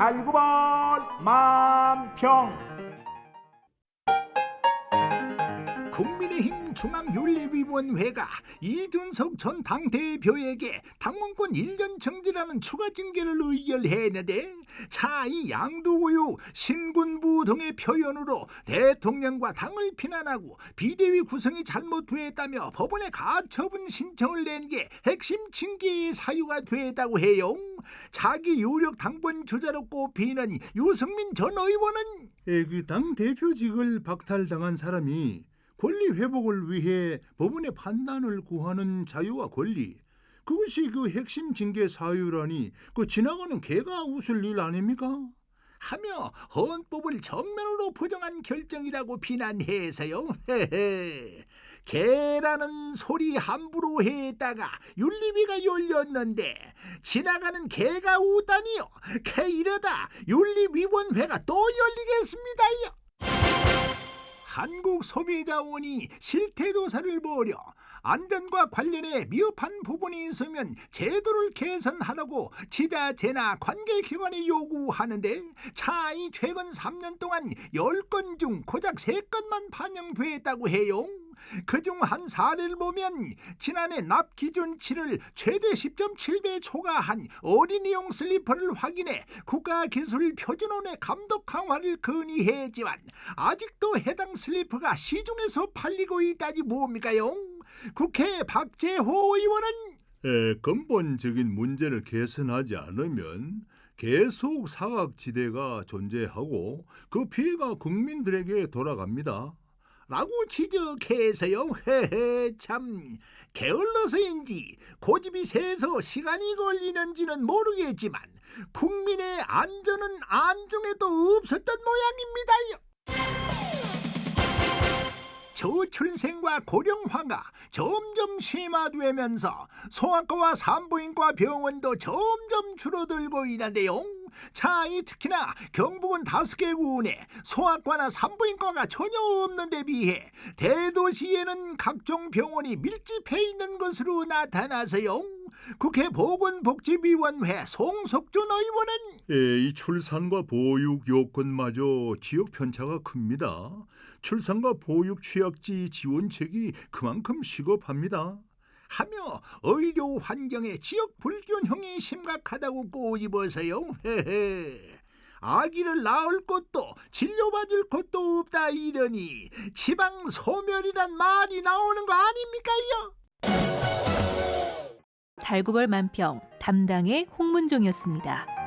달구벌 만평 국민의힘 중앙윤리위원회가 이준석 전 당대표에게 당원권 1년 정지라는 추가 징계를 의결했는데 자이 양두구유 신군부 등의 표현으로 대통령과 당을 비난하고 비대위 구성이 잘못됐다며 법원에 가처분 신청을 낸 게 핵심 징계의 사유가 됐다고 해요. 자기 유력 당권 주자로 꼽히는 유승민 전 의원은 에, 그당 대표직을 박탈당한 사람이 권리 회복을 위해 법원의 판단을 구하는 자유와 권리 그것이 그 핵심 징계 사유라니 그 지나가는 개가 웃을 일 아닙니까? 하며 헌법을 정면으로 부정한 결정이라고 비난해서요. 헤헤. 개라는 소리 함부로 했다가 윤리위가 열렸는데 지나가는 개가 우다니요. 개 이러다 윤리위원회가 또 열리겠습니다요. 한국 소비자원이 실태조사를 벌여 안전과 관련해 미흡한 부분이 있으면 제도를 개선하라고 지자체나 관계기관에 요구하는데 차이 최근 3년 동안 10건 중 고작 3건만 반영됐다고 해요. 그중 한 사례를 보면 지난해 납 기준치를 최대 10.7배 초과한 어린이용 슬리퍼를 확인해 국가기술표준원의 감독 강화를 건의했지만 아직도 해당 슬리퍼가 시중에서 팔리고 있다지 뭡니까요? 국회 박재호 의원은 에, 근본적인 문제를 개선하지 않으면 계속 사각지대가 존재하고 그 피해가 국민들에게 돌아갑니다. 라고 지적해서요. 헤헤 참 게을러서인지 고집이 세서 시간이 걸리는지는 모르겠지만 국민의 안전은 안중에도 없었던 모양입니다요. 저출생과 고령화가 점점 심화되면서 소아과와 산부인과 병원도 점점 줄어들고 있는데요. 자, 이 특히나 경북은 다섯 개 구에 소아과나 산부인과가 전혀 없는 데 비해 대도시에는 각종 병원이 밀집해 있는 것으로 나타나서요. 국회 보건복지위원회 송석준 의원은 에, 이 출산과 보육 요건마저 지역 편차가 큽니다. 출산과 보육 취약지 지원책이 그만큼 시급합니다. 하며 의료 환경의 지역 불균형이 심각하다고 꼬집어서요. 헤헤. 아기를 낳을 곳도 진료받을 곳도 없다 이러니 지방 소멸이란 말이 나오는 거 아닙니까요? 달구벌 만평 담당의 홍문종이었습니다.